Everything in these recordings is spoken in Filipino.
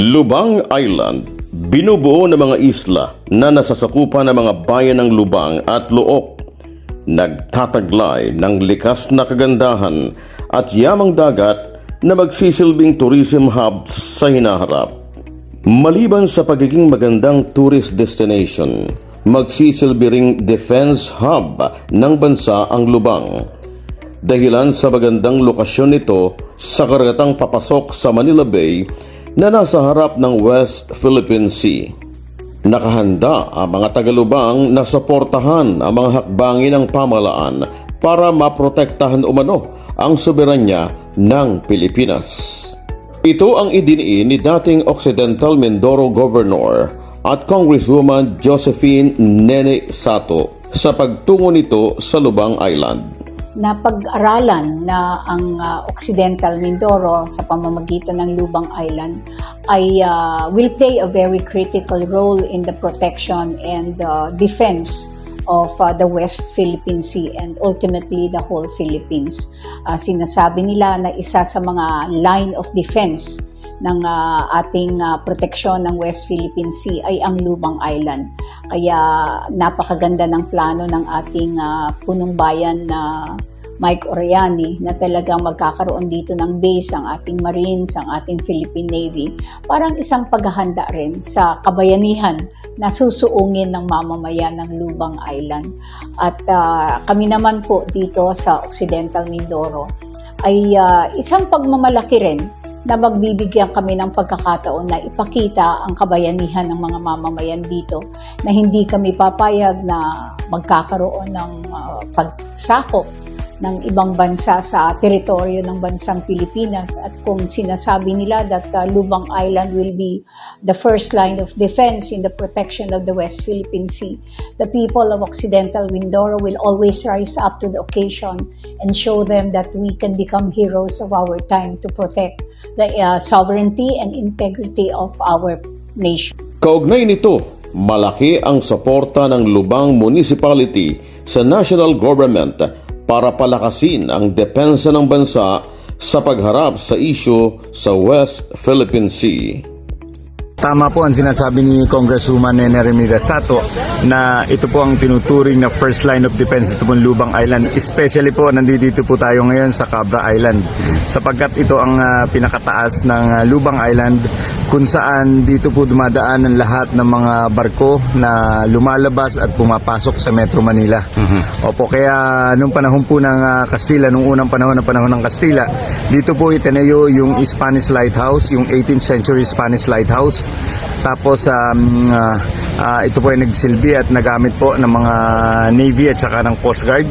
Lubang Island, binubuo ng mga isla na nasasakupan ng mga bayan ng Lubang at Luok. Nagtataglay ng likas na kagandahan at yamang dagat na magsisilbing tourism hub sa hinaharap. Maliban sa pagiging magandang tourist destination, magsisilbi ring defense hub ng bansa ang Lubang. Dahilan sa magandang lokasyon nito sa karagatang papasok sa Manila Bay na nasa harap ng West Philippine Sea. Nakahanda ang mga Tagalubang na suportahan ang mga hakbangin ng pamalaan para maprotektahan umano ang soberanya ng Pilipinas. Ito ang idiniin ni dating Occidental Mindoro Governor at Congresswoman Josephine Nene Sato sa pagtungo nito sa Lubang Island. Na pag-aralan na ang uh, Occidental Mindoro sa pamamagitan ng Lubang Island ay uh, will play a very critical role in the protection and uh, defense of uh, the West Philippine Sea and ultimately the whole Philippines. Uh, sinasabi nila na isa sa mga line of defense ng uh, ating uh, proteksyon ng West Philippine Sea ay ang Lubang Island. Kaya napakaganda ng plano ng ating uh, punong bayan na Mike Oriani na talagang magkakaroon dito ng base ang ating Marines, ang ating Philippine Navy, parang isang paghahanda rin sa kabayanihan na susuungin ng mamamayan ng Lubang Island. At uh, kami naman po dito sa Occidental Mindoro ay uh, isang pagmamalaki rin na magbibigyan kami ng pagkakataon na ipakita ang kabayanihan ng mga mamamayan dito na hindi kami papayag na magkakaroon ng uh, pagsakop ng ibang bansa sa teritoryo ng bansang Pilipinas at kung sinasabi nila that uh, Lubang Island will be the first line of defense in the protection of the West Philippine Sea, the people of Occidental Mindoro will always rise up to the occasion and show them that we can become heroes of our time to protect the uh, sovereignty and integrity of our nation. Kaugnay nito, malaki ang suporta ng Lubang Municipality sa national government para palakasin ang depensa ng bansa sa pagharap sa isyu sa West Philippine Sea. Tama po ang sinasabi ni Congresswoman Nene Ramirez Sato na ito po ang tinuturing na first line of defense ito pong Lubang Island. Especially po nandito po tayo ngayon sa Cabra Island sapagkat ito ang ah, pinakataas ng ah, Lubang Island kung saan dito po dumadaan ang lahat ng mga barko na lumalabas at pumapasok sa Metro Manila. Opo, kaya nung panahon po ng ah, Kastila, nung unang panahon ng panahon ng Kastila, dito po itinayo yung Spanish Lighthouse, yung 18th century Spanish Lighthouse. Tapos um, ah, ah, ito po ay nagsilbi at nagamit po ng mga Navy at saka ng Coast Guard.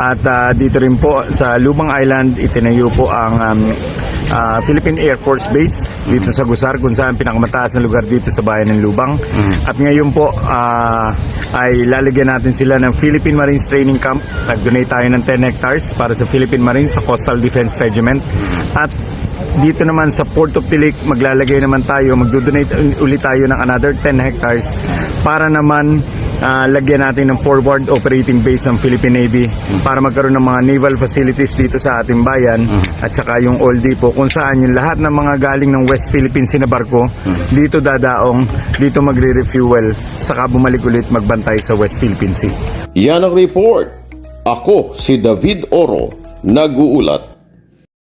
At ah, dito rin po sa Lubang Island itinayo po ang um, ah, Philippine Air Force Base dito sa Gusar kung saan pinakamataas na lugar dito sa bayan ng Lubang. At ngayon po ah, ay lalagyan natin sila ng Philippine Marines Training Camp. Nag-donate tayo ng 10 hectares para sa Philippine Marines sa Coastal Defense Regiment. At dito naman sa Port of Tilic, maglalagay naman tayo, magdo-donate ulit tayo ng another 10 hectares para naman ah, lagyan natin ng forward operating base ng Philippine Navy para magkaroon ng mga naval facilities dito sa ating bayan at saka yung Old Depot kung saan yung lahat ng mga galing ng West Philippines na barko dito dadaong, dito magre-refuel saka bumalik ulit magbantay sa West Philippine Sea. Yan ang report. Ako si David Oro, nag-uulat